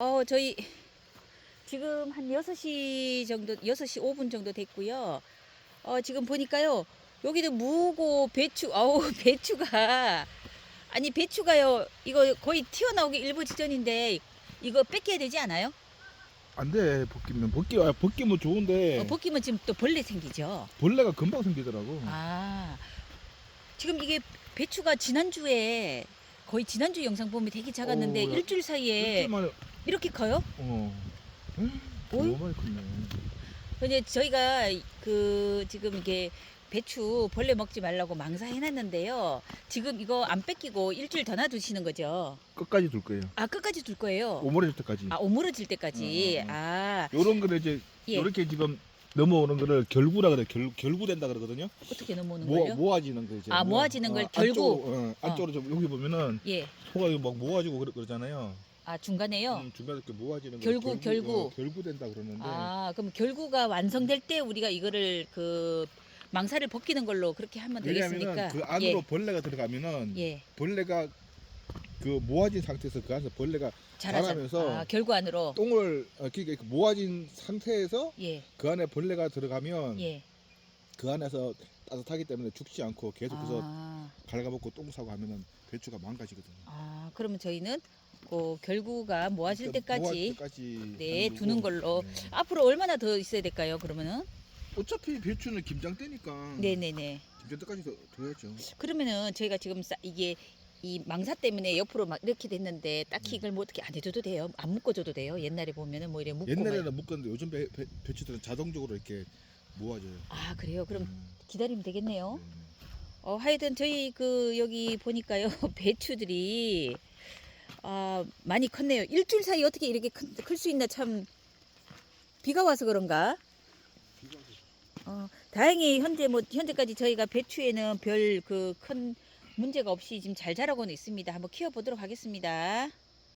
어, 저희 지금 한 6시 정도, 6시 5분 정도 됐고요. 어, 지금 보니까요. 여기도 무고 배추, 어우, 배추가. 아니, 배추가요. 이거 거의 튀어나오기 일부 직전인데 이거 뺏겨야 되지 않아요? 안 돼, 벗기면. 벗기, 아, 벗기면 좋은데, 어, 벗기면 지금 또 벌레 생기죠. 벌레가 금방 생기더라고. 아, 지금 이게 배추가 지난주에 거의 지난주 영상 보면 되게 작았는데 어, 야, 일주일 사이에 일주일 만에, 이렇게 커요? 어. 어이? 너무 많이 컸네. 근데 저희가 그 지금 이게 배추 벌레 먹지 말라고 망사해놨는데요. 지금 이거 안 뺏기고 일주일 더 놔두시는 거죠? 끝까지 둘 거예요. 아 끝까지 둘 거예요. 오므려질 때까지. 아 오므러질 때까지. 음, 음, 음. 아 요런 거를 이제, 예. 요렇게 지금 넘어오는 거를 결구라 그래. 결, 결구된다 그러거든요. 어떻게 넘어오는 모아, 거요? 모아지는 거 이제. 아, 모아지는 걸 결구. 안쪽으로, 어, 안쪽으로 좀 여기 보면은 예. 소가 막 모아지고 그러, 그러잖아요. 아 중간에요. 음, 중간에 이렇게 모아지는 거. 결구, 결구. 어, 결구 된다 그러는데. 아 그럼 결구가 완성될 때 우리가 이거를 그 망사를 벗기는 걸로 그렇게 하면 되겠습니까? 왜냐하면 그 안으로 벌레가 들어가면은 예. 예. 벌레가 그 모아진 상태에서 그 안에서 벌레가 자라자. 자라면서 아, 결구 안으로. 똥을 어, 그러니까 그 모아진 상태에서 예. 그 안에 벌레가 들어가면 예. 그 안에서 따뜻하기 때문에 죽지 않고 계속해서 아. 갉아먹고 똥 싸고 하면은 배추가 망가지거든요. 아, 그러면 저희는 그 결구가 모아질 그러니까 때까지 때까지 네. 두는 걸로. 네. 앞으로 얼마나 더 있어야 될까요? 그러면은 어차피 배추는 김장 때니까 네, 네, 네. 김장 때까지 더 둬야죠. 그러면은 저희가 지금 싸- 이게 이 망사 때문에 옆으로 막 이렇게 됐는데 딱히 네. 이걸 뭐 어떻게 안 해줘도 돼요? 안 묶어줘도 돼요? 옛날에 보면은 뭐 이래 묶고 막- 옛날에는 묶었는데 요즘 배, 배, 배추들은 자동적으로 이렇게 모아져요. 아 그래요? 그럼 음, 기다리면 되겠네요. 네. 어 하여튼 저희 그 여기 보니까요 배추들이 아 많이 컸네요. 일주일 사이 어떻게 이렇게 클 수 있나 참 비가 와서 그런가? 어, 다행히 현재 뭐 현재까지 저희가 배추에는 별 그 큰 문제가 없이 지금 잘 자라고는 있습니다. 한번 키워 보도록 하겠습니다.